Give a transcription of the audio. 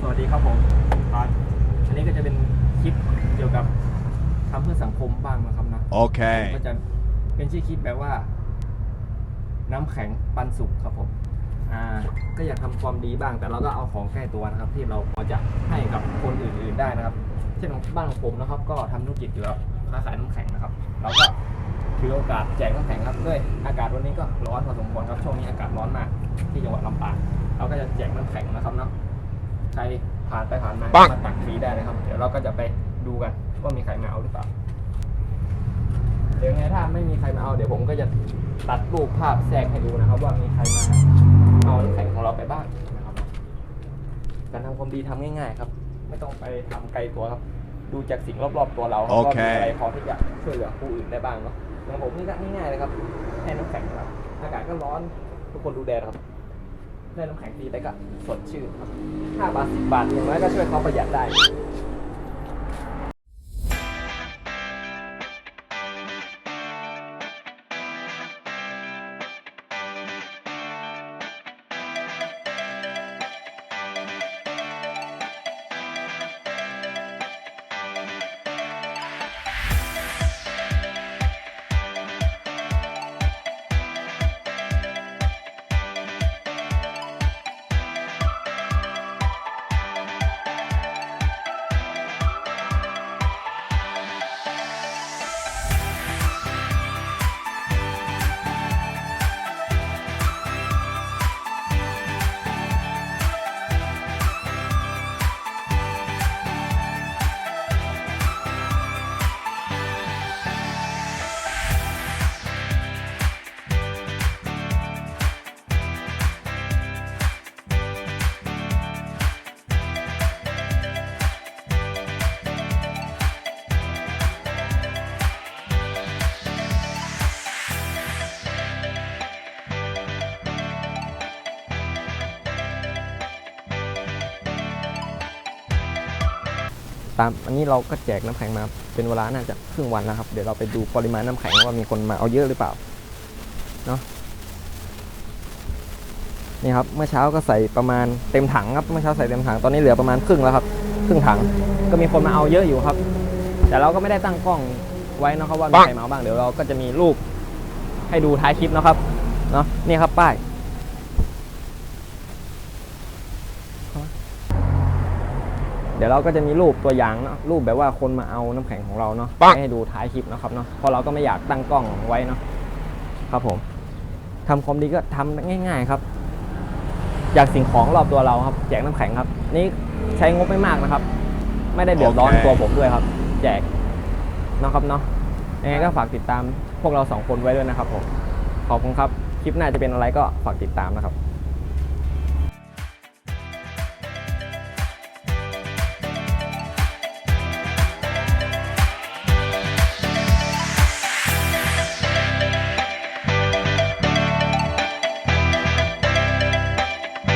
สวัสดีครับผมอ่าอันนี้ก็จะเป็นคลิปเกี่ยวกับทำเพื่อสังคมบ้างนะครับนะ Okay. ก็จะเป็นชื่อคลิปแบบว่า น้ำแข็งปันสุกครับผมอ่าก็อยากทำความดีบ้าง แต่เราก็เอาของใกล้ตัวนะครับ ที่เราพอจะให้กับคนอื่นๆได้นะครับ เช่นของบ้านของผมนะครับ ก็ทำธุรกิจเกี่ยวกับค้าขายน้ำแข็งนะครับเราก็ถือโอกาสแจกน้ำแข็งครับด้วยอากาศวันนี้ก็ร้อนพอสมควรครับช่วงนี้อากาศร้อนมากที่จังหวัดลำปางเราก็จะแจกน้ำแข็งนะครับเนาะ ใครผ่านไปผ่านมาปังมาตักฟรีได้เลยครับ เดี๋ยวเราก็จะไปดูกันว่ามีใครมาเอาหรือเปล่า เดี๋ยวไงถ้าไม่มีใครมาเอาเดี๋ยวผมก็จะตัดรูปภาพแทรกให้ดูนะครับ ว่ามีใครมาเอาน้ำแข็งของเราไปบ้างนะครับ การทำความดีทำง่ายๆ ครับ ไม่ต้องไปทำไกลตัวครับ ดูจากสิ่งรอบๆตัวเราโอเคว่ามีอะไรพอที่จะช่วยเหลือผู้อื่นได้บ้างเนาะอย่างผมนี่ก็ง่ายๆเลยครับให้น้ำแข็งครับอากาศก็ร้อนทุกคนดูแดดครับ ได้น้ำแข็งฟรีไปก็สดชื่นครับห้าบาทสิบบาทอย่างน้อยก็ช่วยเขาประหยัดได้ ตามอันนี้เราก็แจกน้ำแข็งมาเป็นเวลาน่าจะครึ่งวันแล้วครับ เดี๋ยวเราไปดูปริมาณน้ำแข็งว่ามีคนมาเอาเยอะหรือเปล่าเนาะนี่ครับเมื่อเช้าก็ใส่ประมาณเต็มถังครับเมื่อเช้าใส่เต็มถังตอนนี้เหลือประมาณครึ่งแล้วครับ ครึ่งถังก็มีคนมาเอาเยอะอยู่ครับ แต่เราก็ไม่ได้ตั้งกล้องไว้นะครับว่ามีใครมาเอาบ้างเดี๋ยวเราก็จะมีรูปให้ดูท้ายคลิปนะครับเนาะนี่ครับป้าย เดี๋ยวเราก็จะมีรูปตัวอย่างเนาะรูปแบบว่าคนมาเอาน้ำแข็งของเราเนาะปังให้ดูท้ายคลิปนะครับเนาะเพราะเราก็ไม่อยากตั้งกล้องไว้เนาะครับผมทำความดีก็ทำง่าย ๆครับจากสิ่งของรอบตัวเราครับ แจกน้ำแข็งครับ นี่ใช้งบไม่มากนะครับ ไม่ได้เดือดร้อนโอเคตัวผมด้วยครับ แจกเนาะครับเนาะยังไงก็ฝากติดตามพวกเราสองคนไว้ด้วยนะครับผมขอบคุณครับ คลิปหน้าจะเป็นอะไรก็ฝากติดตามนะครับ